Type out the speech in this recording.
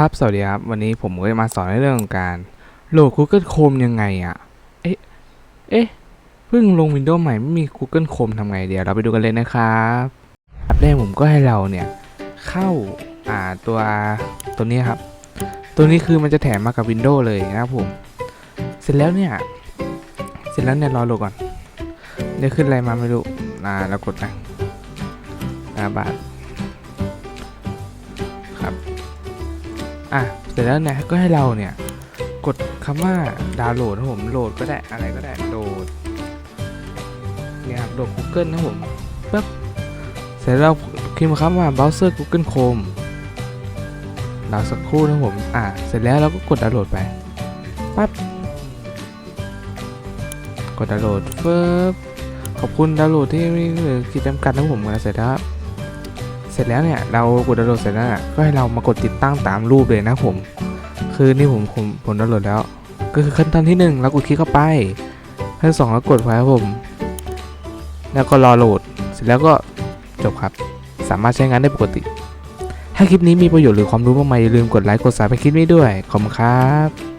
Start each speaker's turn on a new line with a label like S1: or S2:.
S1: ครับ สวัสดีครับ วันนี้ผมก็จะมาสอนในเรื่องของการโหลด Google Chrome ยังไงอะ่ะ เอ๊ะ เอ๊ะ เพิ่งลง Windows ใหม่ไม่มี Google Chrome ทำไงเดี๋ยวเราไปดูกันเลยนะครับอันแรกผมก็ให้เราเนี่ย เข้า อ่า ตัวตัวนี้ครับ ตัวนี้คือมันจะแถมมากับ Windows เลยนะครับผม เสร็จแล้วเนี่ย เสร็จแล้วเนี่ยรอโหลดก่อนเดี๋ยวขึ้นอะไรมาไม่รู้ อ่า เรากดนะอ่าบาท อะเสร็จแล้วเนี่ยก็ให้เราเนี่ยกดคำว่าดาวน์โหลดนะผมโหลดก็ได้อะไรก็ได้โหลดเนี่ยครับโหลด Google นะผมปึ๊บเสร็จแล้วเราพิมพ์คำว่า browser Google Chrome เราสักครู่นะผมอะเสร็จแล้วเราก็กดดาวน์โหลดไปปั๊บกดดาวน์โหลดปึ๊บขอบคุณดาวน์โหลดที่ม่เหลือขีดจำกัดนะผมนะเสร็จแล้ว เสร็จแล้วเนี่ยเรากดดาวน์โหลดเสร็จแล้วก็ให้เรามากดติดตั้งตามรูปเลยนะผม คือนี่ผมผมผมดาวน์โหลดแล้ว ก็คือขั้นตอนที่หนึ่งเรากดคลิกเข้าไปขั้นสองเรากดไว้ครับผม แล้วก็รอโหลด เสร็จแล้วก็จบครับ สามารถใช้งานได้ปกติ ถ้าคลิปนี้มีประโยชน์หรือความรู้มากมายอย่าลืมกดไลค์กดซับให้คลิปนี้ด้วยขอบคุณครับ